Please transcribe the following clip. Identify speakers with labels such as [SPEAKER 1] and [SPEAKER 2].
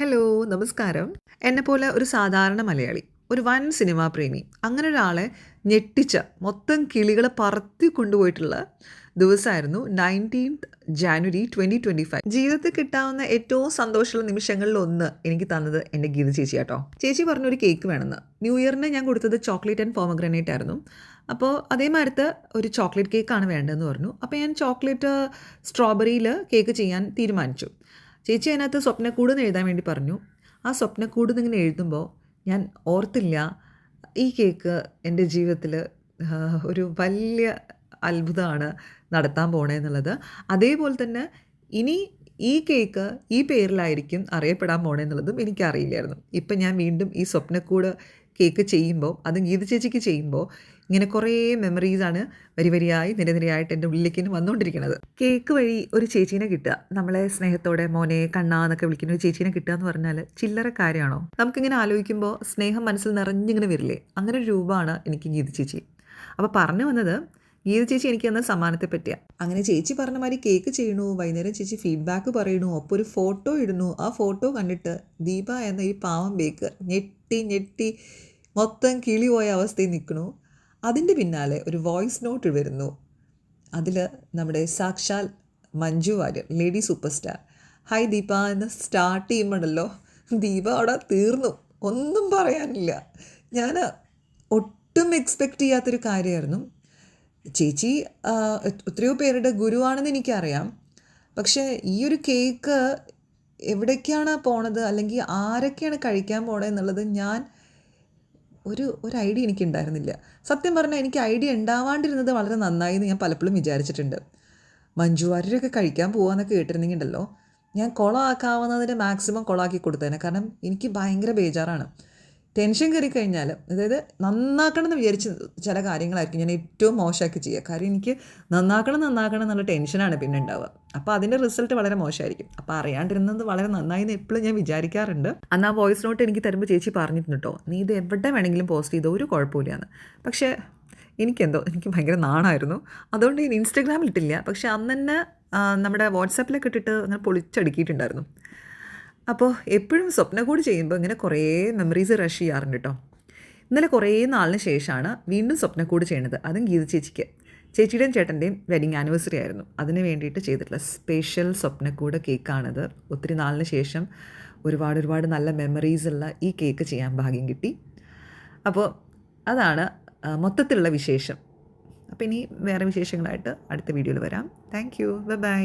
[SPEAKER 1] Hello നമസ്കാരം. എന്നെപ്പോലെ ഒരു സാധാരണ മലയാളി ഒരു വൻ സിനിമാ പ്രേമി അങ്ങനെ ഒരാളെ ഞെട്ടിച്ച മൊത്തം കിളികളെ പറത്തി കൊണ്ടുപോയിട്ടുള്ള ദിവസമായിരുന്നു nineteenth January twenty twenty five ജീവിതത്തിൽ കിട്ടാവുന്ന ഏറ്റവും സന്തോഷമുള്ള നിമിഷങ്ങളിൽ ഒന്ന് എനിക്ക് തന്നത് എന്റെ ഗീത ചേച്ചി കേട്ടോ ചേച്ചി പറഞ്ഞൊരു കേക്ക് വേണമെന്ന്. ന്യൂ ഇയറിന് ഞാൻ കൊടുത്തത് ചോക്ലേറ്റ് ആൻഡ് പോമഗ്രനേറ്റ് ആയിരുന്നു. അപ്പോൾ അതേമാരത്ത് ഒരു ചോക്ലേറ്റ് കേക്കാണ് വേണ്ടതെന്ന് പറഞ്ഞു. അപ്പോൾ ഞാൻ ചോക്ലേറ്റ് സ്ട്രോബെറിയിൽ കേക്ക് ചെയ്യാൻ തീരുമാനിച്ചു. ചേച്ചി അതിനകത്ത് സ്വപ്നക്കൂട് എന്ന് എഴുതാൻ വേണ്ടി പറഞ്ഞു. ആ സ്വപ്നക്കൂട് ഇങ്ങനെ എഴുതുമ്പോൾ ഞാൻ ഓർത്തില്ല ഈ കേക്ക് എന്റെ ജീവിതത്തിൽ ഒരു വലിയ അത്ഭുതമാണ് നടത്താൻ പോണേ എന്നുള്ളത് അതേപോലെ തന്നെ ഇനി ഈ കേക്ക് ഈ പേരിലായിരിക്കും അറിയപ്പെടാൻ പോണെന്നുള്ളതും എനിക്കറിയില്ലായിരുന്നു. ഇപ്പം ഞാൻ വീണ്ടും ഈ സ്വപ്നക്കൂട് കേക്ക് ചെയ്യുമ്പോൾ അത് ഗീത ചേച്ചിക്ക് ചെയ്യുമ്പോൾ ഇങ്ങനെ കുറേ മെമ്മറീസാണ് വരി വരിയായി നിരനിരയായിട്ട് എന്റെ ഉള്ളിലേക്ക് വന്നുകൊണ്ടിരിക്കുന്നത് കേക്ക് വഴി ഒരു ചേച്ചീനെ കിട്ടുക. നമ്മളെ സ്നേഹത്തോടെ മോനെ കണ്ണാ എന്നൊക്കെ വിളിക്കുന്ന ഒരു ചേച്ചീനെ കിട്ടുക എന്ന് പറഞ്ഞാൽ ചില്ലറ കാര്യമാണോ? നമുക്കിങ്ങനെ ആലോചിക്കുമ്പോൾ സ്നേഹം മനസ്സിൽ നിറഞ്ഞിങ്ങനെ വരില്ലേ? അങ്ങനെ ഒരു രൂപമാണ് എനിക്ക് ഗീത ചേച്ചി. അപ്പോൾ പറഞ്ഞു വന്നത് ഗീത ചേച്ചി എനിക്ക് തന്ന സമ്മാനത്തെ പറ്റിയ? അങ്ങനെ ചേച്ചി പറഞ്ഞ മാതിരി കേക്ക് ചെയ്യണു വൈകുന്നേരം ചേച്ചി ഫീഡ്ബാക്ക് പറയണു ഒപ്പം ഒരു ഫോട്ടോ ഇടുന്നു. ആ ഫോട്ടോ കണ്ടിട്ട് ദീപ എന്ന ഈ പാവം ബേക്കർ ഞെട്ടി ഞെട്ടി മൊത്തം കിളി പോയ അവസ്ഥയിൽ നിൽക്കണു. അതിന്റെ പിന്നാലെ ഒരു വോയിസ് നോട്ട് വരുന്നു. അതിൽ നമ്മുടെ സാക്ഷാൽ Manju Warrier lady super star hi Deepa എന്ന് സ്റ്റാർട്ട് ചെയ്യുമ്പോഴല്ലോ ദീപ അവിടെ തീർന്നു. ഒന്നും പറയാനില്ല. ഞാൻ ഒട്ടും എക്സ്പെക്റ്റ് ചെയ്യാത്തൊരു കാര്യമായിരുന്നു ചേച്ചി എത്രയോ പേരുടെ ഗുരുവാണെന്ന് എനിക്കറിയാം. പക്ഷേ ഈ ഒരു കേക്ക് എവിടേക്കാണ് പോണത്? അല്ലെങ്കിൽ ആരൊക്കെയാണ് കഴിക്കാൻ പോണത് എന്നുള്ളത് ഞാൻ ഒരു ഒരു ഐഡിയ എനിക്കുണ്ടായിരുന്നില്ല. സത്യം പറഞ്ഞാൽ എനിക്ക് ഐഡിയ ഉണ്ടാവാണ്ടിരുന്നത് വളരെ നന്നായി എന്ന് ഞാൻ പലപ്പോഴും വിചാരിച്ചിട്ടുണ്ട്. മഞ്ജു വാര്യരൊക്കെ കഴിക്കാൻ പോകാമെന്നൊക്കെ കേട്ടിരുന്നെങ്കിൽ ഉണ്ടല്ലോ ഞാൻ കുളമാക്കാവുന്നതിന് മാക്സിമം കുളമാക്കി കൊടുത്തേനെ കാരണം എനിക്ക് ഭയങ്കര ബേജാറാണ്. ടെൻഷൻ കയറി കഴിഞ്ഞാൽ അതായത് നന്നാക്കണം എന്ന് വിചാരിച്ച് ചില കാര്യങ്ങളായിരിക്കും ഞാൻ ഏറ്റവും മോശമാക്കി ചെയ്യുക. കാര്യം എനിക്ക് നന്നാക്കണം നന്നാക്കണം എന്നുള്ള ടെൻഷനാണ് പിന്നെ ഉണ്ടാവുക. അപ്പോൾ അതിന്റെ റിസൾട്ട് വളരെ മോശമായിരിക്കും. അപ്പോൾ അറിയാണ്ടിരുന്നത് വളരെ നന്നായി എന്ന് എപ്പോഴും ഞാൻ വിചാരിക്കാറുണ്ട്. അന്ന് ആ വോയിസ് നോട്ട് എനിക്ക് തരുമ്പോൾ ചേച്ചി പറഞ്ഞിട്ടുണ്ട് കേട്ടോ നീ ഇത് എവിടെ വേണമെങ്കിലും പോസ്റ്റ് ചെയ്തോ ഒരു കുഴപ്പമില്ലാന്ന്. പക്ഷേ എനിക്കെന്തോ എനിക്ക് ഭയങ്കര നാണായിരുന്നു. അതുകൊണ്ട് ഞാൻ ഇൻസ്റ്റഗ്രാമിൽ ഇട്ടില്ല. പക്ഷേ അന്ന് തന്നെ നമ്മുടെ വാട്സാപ്പിലൊക്കെ ഇട്ടിട്ട് അങ്ങനെ പൊളിച്ചടുക്കിയിട്ടുണ്ടായിരുന്നു. അപ്പോൾ എപ്പോഴും സ്വപ്നം കൂടി ചെയ്യുമ്പോൾ ഇങ്ങനെ കുറേ മെമ്മറീസ് റഷ് ചെയ്യാറുണ്ട് കേട്ടോ ഇന്നലെ കുറേ നാളിന് ശേഷമാണ് വീണ്ടും സ്വപ്നക്കൂട് ചെയ്യണത്. അതും ഗീത ചേച്ചിക്ക്. ചേച്ചിയുടെയും ചേട്ടന്റെയും വെഡിങ് ആനിവേഴ്സറി ആയിരുന്നു. അതിന് വേണ്ടിയിട്ട് ചെയ്തിട്ടുള്ള സ്പെഷ്യൽ സ്വപ്നക്കൂട് കേക്കാണത് ഒത്തിരി നാളിന് ശേഷം ഒരുപാട് ഒരുപാട് നല്ല മെമ്മറീസ് ഉള്ള ഈ കേക്ക് ചെയ്യാൻ ഭാഗ്യം കിട്ടി. അപ്പോൾ അതാണ് മൊത്തത്തിലുള്ള വിശേഷം. അപ്പോൾ ഇനി വേറെ വിശേഷങ്ങളായിട്ട് അടുത്ത വീഡിയോയിൽ വരാം. Thank you by